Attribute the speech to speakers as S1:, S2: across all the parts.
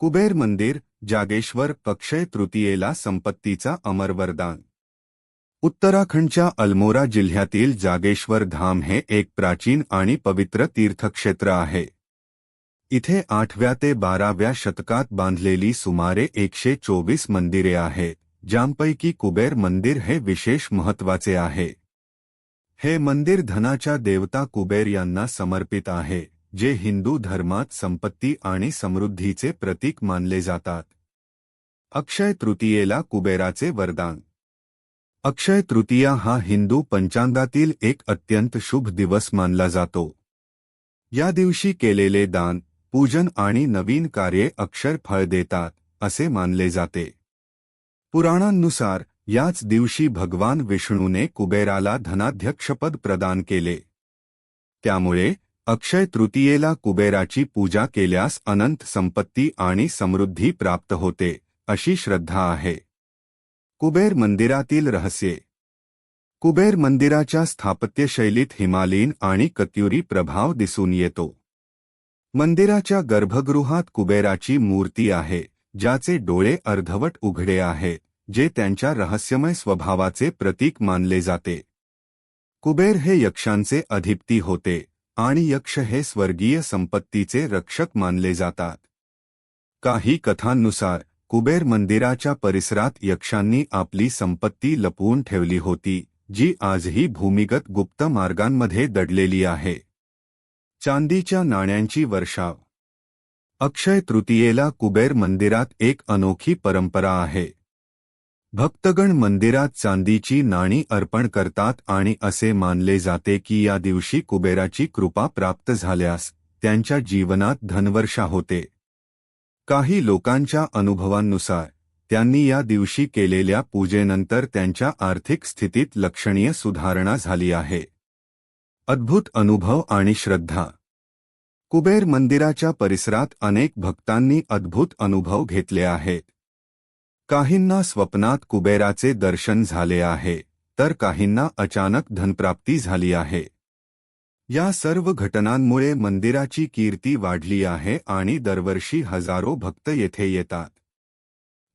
S1: कुबेर मंदिर, जागेश्वर अक्षय तृतीयेला संपत्तीचा अमर वरदान उत्तराखंडच्या अल्मोरा जिल्ह्यातील जागेश्वर धाम हे एक प्राचीन आणि पवित्र तीर्थक्षेत्र आहे. इथे आठव्या ते बाराव्या शतकात बांधलेली सुमारे एकशे चोवीस मंदिरे आहेत ज्यांपैकी कुबेर मंदिर हे विशेष महत्वाचे आहे. हे मंदिर धनाच्या देवता कुबेर यांना समर्पित आहे. जे हिंदू धर्मात संपत्ती आणि समृद्धीचे प्रतीक मानले जातात. अक्षय तृतीयेला कुबेराचे वरदान. अक्षय तृतीया हा हिंदू पंचांगातील एक अत्यंत शुभ दिवस मानला जातो. या दिवशी केलेले दान पूजन आणि नवीन कार्ये अक्षर फळ देतात असे मानले जाते. पुराणांनुसार याच दिवशी भगवान विष्णूने कुबेराला धनाध्यक्षपद प्रदान केले. त्यामुळे अक्षय तृतीयेला कुबेराची पूजा केल्यास अनंत संपत्ती आणि समृद्धी प्राप्त होते अशी श्रद्धा आहे. कुबेर मंदिरातील रहस्ये. कुबेर मंदिराच्या स्थापत्यशैलीत हिमालयीन आणि कत्युरी प्रभाव दिसून येतो. मंदिराच्या गर्भगृहात कुबेराची मूर्ती आहे ज्याचे डोळे अर्धवट उघडे आहे जे त्यांच्या रहस्यमय स्वभावाचे प्रतीक मानले जाते. कुबेर हे यक्षांचे अधिपती होते आणि यक्ष हे स्वर्गीय संपत्तीचे रक्षक मानले जातात. काही कथांनुसार कुबेर मंदिराच्या परिसरात यक्षांनी आपली संपत्ती लपवून ठेवली होती जी आजही भूमिगत गुप्त मार्गांमध्ये दडलेली आहे. चांदीच्या नाण्यांची वर्षाव. अक्षय तृतीयेला कुबेर मंदिरात एक अनोखी परंपरा आहे. भक्तगण मंदिरात चांदीची नाणी अर्पण करतात आणि असे मानले जाते की या दिवशी कुबेराची कृपा प्राप्त झाल्यास त्यांच्या जीवनात धनवर्षा होते. काही लोकांच्या अनुभवांनुसार त्यांनी या दिवशी केलेल्या पूजेनंतर त्यांच्या आर्थिक स्थितीत लक्षणीय सुधारणा झाली आहे. अद्भुत अनुभव आणि श्रद्धा. कुबेर मंदिराच्या परिसरात अनेक भक्तांनी अद्भुत अनुभव घेतले आहेत. काहींना स्वप्नात कुबेराचे दर्शन झाले आहे तर काहींना अचानक धनप्राप्ती झाली आहे. या सर्व घटनांमुळे मंदिराची कीर्ती वाढली आहे आणि दरवर्षी हजारो भक्त येथे येतात.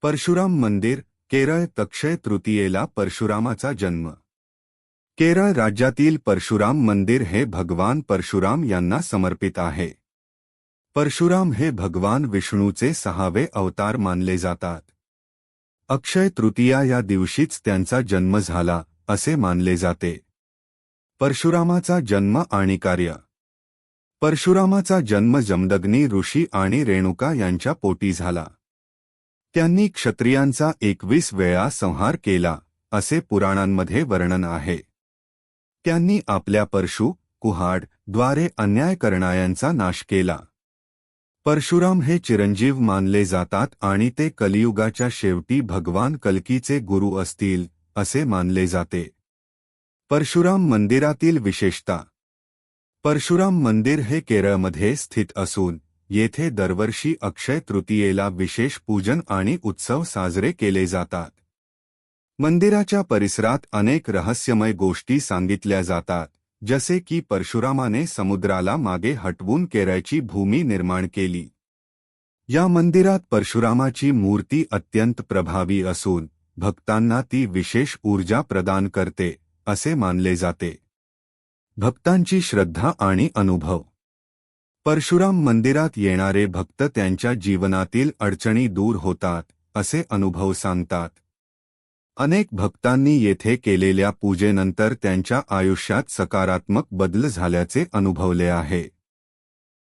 S1: परशुराम मंदिर केरळ तक्षय तृतीयेला परशुरामाचा जन्म. केरळ राज्यातील परशुराम मंदिर हे भगवान परशुराम यांना समर्पित आहे. परशुराम हे भगवान विष्णूचे सहावे अवतार मानले जातात. अक्षय तृतीया या दिवशीच त्यांचा जन्म झाला असे मानले जाते. परशुरामाचा जन्म आणि कार्य. परशुरामाचा जन्म जमदग्नी ऋषी आणि रेणुका यांच्या पोटी झाला. त्यांनी क्षत्रियांचा एकवीस वेळा संहार केला असे पुराणांमध्ये वर्णन आहे. त्यांनी आपल्या परशु कुहाडद्वारे अन्याय करणायांचा नाश केला. परशुराम हे चिरंजीव मानले जातात आणि ते कलियुगाच्या शेवटी भगवान कल्कीचे गुरु असतील असे मानले जाते. परशुराम मंदिरातील विशेषता. परशुराम मंदिर हे केरळमध्ये स्थित असून येथे दरवर्षी अक्षय तृतीयेला विशेष पूजन आणि उत्सव साजरे केले जातात. मंदिराच्या परिसरात अनेक रहस्यमय गोष्टी सांगितल्या जातात. जसे की परशुरामाने समुद्राला मागे हटवून केरळची भूमी निर्माण केली. या मंदिरात परशुरामाची मूर्ती अत्यंत प्रभावी असून भक्तांना ती विशेष ऊर्जा प्रदान करते असे मानले जाते. भक्तांची श्रद्धा आणि अनुभव. परशुराम मंदिरात येणारे भक्त त्यांच्या जीवनातील अडचणी दूर होतात असे अनुभव सांगतात. अनेक भक्तांनी येथे केलेल्या पूजेनंतर त्यांच्या आयुष्यात सकारात्मक बदल झाल्याचे अनुभवले आहे.